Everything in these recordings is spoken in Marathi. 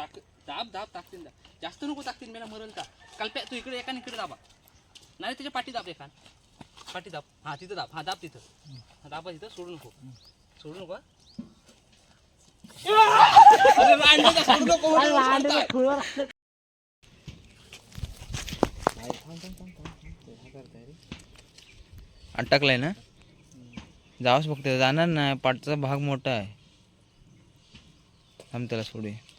टाक दाब दाब टाकतील दाब. जास्त नको टाकतील मला मरल का? कल्प्या तू इकडे एका इकडे दाबा? नाही त्याच्या पाठी दाब एका पाठी दाब. हा तिथं दाब. हा दाब तिथं. हा, दाबा तिथं सोडू नको. सोडू नको सोडू. अटकलाय ना? जावंच फक्त जाणार नाही पाठचा भाग मोठा आहे. थांब त्याला सोडूया.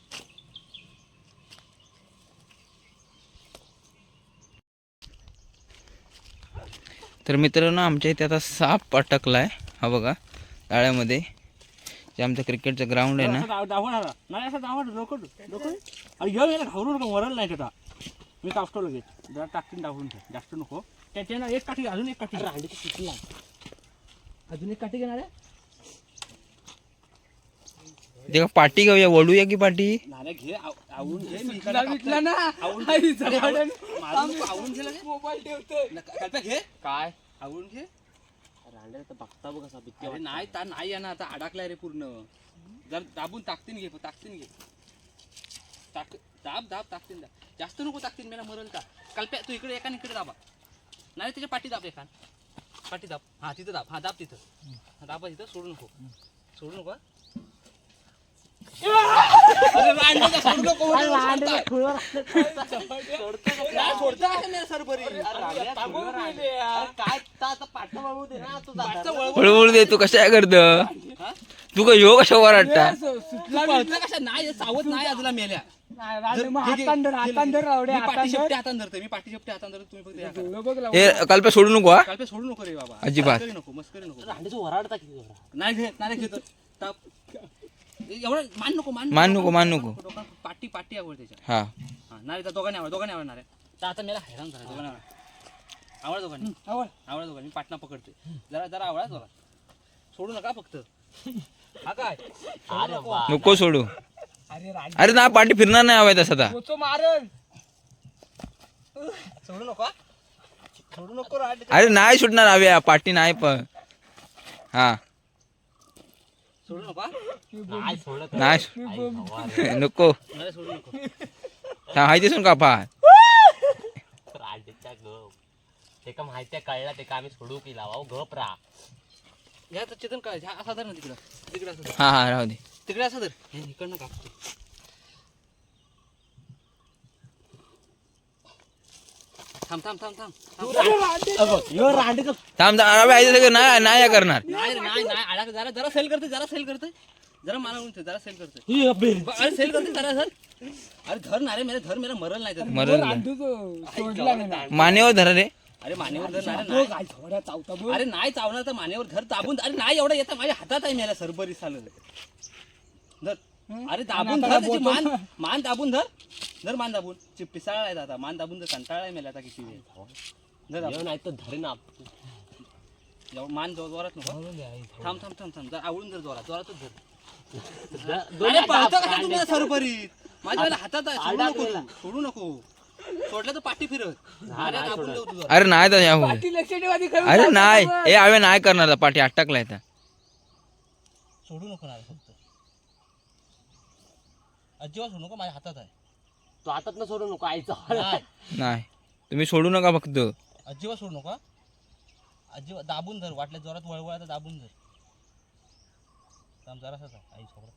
तर मित्रांनो आमच्या इथे आता साप अटकलाय. हा बघा ताळ्यामध्ये जे आमचं क्रिकेटचं ग्राउंड आहे ना. दाव-. नाही असं दावणार डोकं डोकं अरे याला घाबरू नको मरल नाही त्याचा मी कापतो लगेच. जरा टाकतील दाबून ठेव. जास्त नको. त्याच्या ना एक काठी अजून एक काठी. अजून एक काठी घेणार आहे? लगेच. मोबाईल ठेवतोय नका- कल्प्या घे काय? आवळून घे. रांड्या तर बघता बघ कसा भीती अरे नाही ता नाही येणार आता अडकलाय रे पूर्ण. जर दाबून टाकतीन घे टाकतीन घे. टाक दाब दाब टाकतीन दाब. जास्त नको टाकतीन मला मरल का? कल्प्या तू इकडे एका इकडे दाबा. नाही त्याच्या पाठी दाब एका पाठी दाब. हा तिथं दाब. हा दाब तिथं. दाबा तिथं सोडू नको. सोडू नको हा. बाबू दे ना तू कशा करत? तू का ह्यो कशा वर वाटता कशा? नाही सावध नाही आजला मेल्या कल्प्या सोडू नको हा? काल पे सोडू नको रे बाबा. अजिबात. नको मस्करी नको. वराडता. नाही घेत नाही घेत. ताप. एवढं मान नको मान मान नको, मान नको. डोका- पाटी पाटी आवड त्याच्या हा. हा नाही तर दोघांनी आवड दोघांनी आवडणार आहे. तर आता मला हैराण झालं दोघांनी आवड आवड दोघांनी. आवड. आवड दोघांनी मी पाटणा पकडते जरा जरा आवडा जोरा. सोडू नका फक्त. हा काय? अरे वा. नको सोडू. अरे राज अरे ना पाठी फिरणार नाही हवाय तसा आता. कोचो मारल. सोडू नको हा? सोडू नको अरे नाही सुटणार हव्या पाठी नाही पण. हा. सोडू नको? नाही सोडत नाही. नको नाही सोडू नको. हाय दिसून का पा रांडेच्या गप. ते का माहिती आहे कळला ते का आम्ही सोडू की लावा? गप रा ह्या तर चेतन काय ह्या असा धर ना तिकडं. तिकडे असं धर हा हा राहू दे. तिकडे असं धर हे इकडनं कापतो. थांब थांब थांब थांब. थांब. थांब थांब अरे आहे सगळं नाही नाही करणार. नाही रे, नाही नाही. अडक जरा जरा सेल करते जरा सेल करते जरा मला म्हणते जरा सेल करते ब- अरे सेल करते जरा सर. अरे धर ना रे मेरे धर मेरा मरल नाही तर. मानेवर धरा रे. अरे मानेवर धर ना रे, बघ, नाही. अरे नाही चावणार तर मानेवर धर दाबून अरे नाही एवढं येतं माझ्या हातात आहे मेला सरबरी साल. धर. अरे दाबून धर त्याची मान मान दाबून धर. धर मान दाबून ची पिसाळा आहे आता मान दाबून धर कंटाळा आहे मेला आता किती वेळ. धर दाबून. नाही तर धरे ना मान जोर जोरात नको. थांब थांब थांब थांब. जर आवडून धर जोरात. जोरातच धर. दोन्ही अरे माझ्या वेळेला हातात आहे सोडू नको. तू, सोडू नको. सोडलं तर पाठी फिरत. अरे नाही दाबून तुझं. अरे नाही तर अरे. ए हवे नाही करणार पाठी अटकलाय आता सोडू नको ना फक्त. अजिबात सोडू नको माझ्या हातात आहे. तू हातात न सोडू नको आईचा नाही, नाही. तुम्ही सोडू नका फक्त. अजिबात सोडू नको. अजिबात दाबून धर वाटल्या जोरात वळवळ तर दाबून धर. थांब आहे, आई सोबत.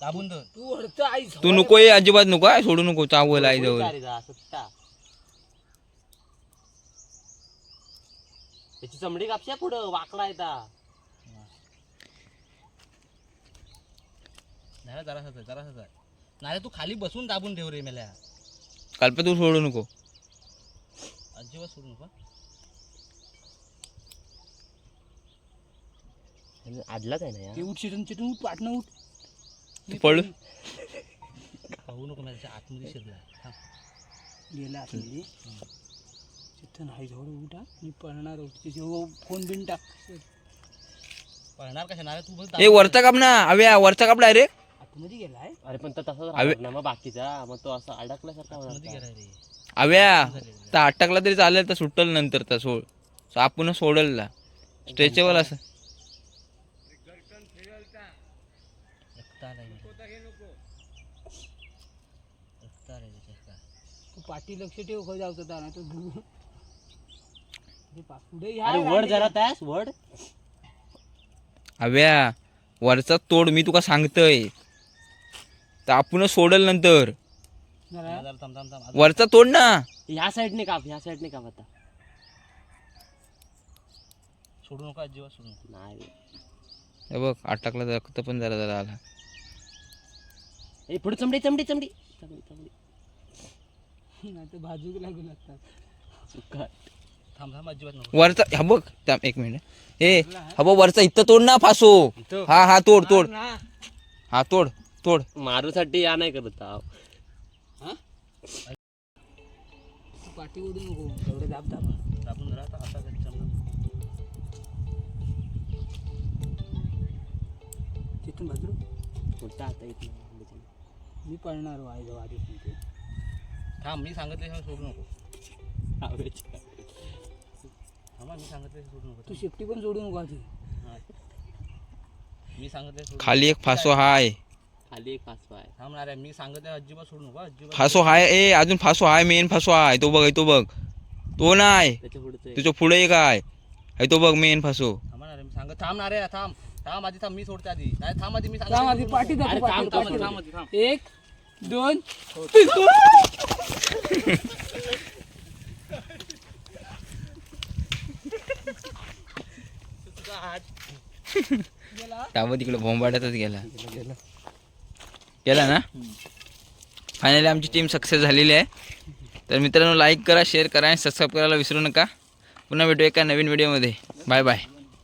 दाबून धर. तू आई तू नको ये अजिबात नको आहे, सोडू नको चावल आई जवळ. त्याची चमडी कापशा पुढं वाकडा येता नाही जरासाच आहे जरासाच आहे नाही तू खाली बसून दाबून ठेव रे मेल्या. कल्प तू सोडू नको. अजिबात सोडू नको. हा. आडलाच आहे ना या. ते उठ चिटून चिटून उठ पाटणं उठ. तू पळू. खाऊ नको माझ्या आतमध्ये शिरला थांब. गेला आतमध्ये तिथं नाही जवळ उठा मी पळणार तिथे फोन बिन टाक. पळणार कशा नाही तू बस ए वरचा काप ना हव्या वरचा काप डायरेक्ट आतमध्ये गेलाय. अरे पण तो तसाच राहणार ना मग बाकीचा. मग तो असा अडकल्यासारखा मध्ये होणार हव्या तर अटकला तरी चालेल तर सुटल नंतर तर सोड. So आपण सोडल स्ट्रेचेबल असं. तू पाठी लक्ष ठेव जाऊ हे पा- पुढे ह्या अरे वड. जरा त्यास वड. हव्या वरचा तोड मी तुका सांगतय. तर आपण सोडल नंतर. जरा. वरचा तोड ना. ह्या साईडने काप ह्या साईडने काप आता. सोडू नका अजिबात सोडू नका. नाही. हे बघ अटकला रक्त पण जरा जरा आला. ए पुढे चमडी चमडी चमडी. चमडी चमडी. भाजूक लागू लागतात. सुकाट थांब थांब अजिबात नको. वरचा हा बघ थांब एक मिनिट. ए हा बघ वरचा इथं तोड ना फासो. हा हा तोड तोड. ना. हा तोड. तोड मारूसाठी या नाही करत आहो. तू पाठी ओढू नको एवढे दाब दाब दाबून जरा आता. तिथून भाजू मोठा आता येत. मी पळणार आहे जेव्हा आधी सांगते. थांब मी सांगितले सोडू नको हवेच्या. थांबा मी सांगितले सोडू नको तू शेपटी पण सोडू नको आधी मी सांगितले सोडू खाली एक फासो हाय खाली एक फासवा आहे. थांब ना रे मी सांगितले अजिबात सोडू नको अजिबात फासो हाय. ए अजून फासो हाय मेन फासो हाय. तो बघ तो बघ. तो नाही. त्याच्या पुढचं तुझ्या पुढे एक आहे हाय तो बघ मेन फासो. थांबा ना रे मी सांगत थांब ना रे थांब. थांब आधी थांब. मी सोडते आधी. नाही थांब आधी मी थांब आधी पाठी दाखव, अरे पाठी, थांब. थांब थांब आधी. थांब एक दोन त्यावर तिकडे बोंबाड्यातच गेला. केला ना? फायनली आमची टीम सक्सेस झालेली आहे. तर मित्रांनो लाईक करा शेअर करा आणि सबस्क्राईब करायला विसरू नका. पुन्हा भेटू एका नवीन व्हिडिओमध्ये बाय बाय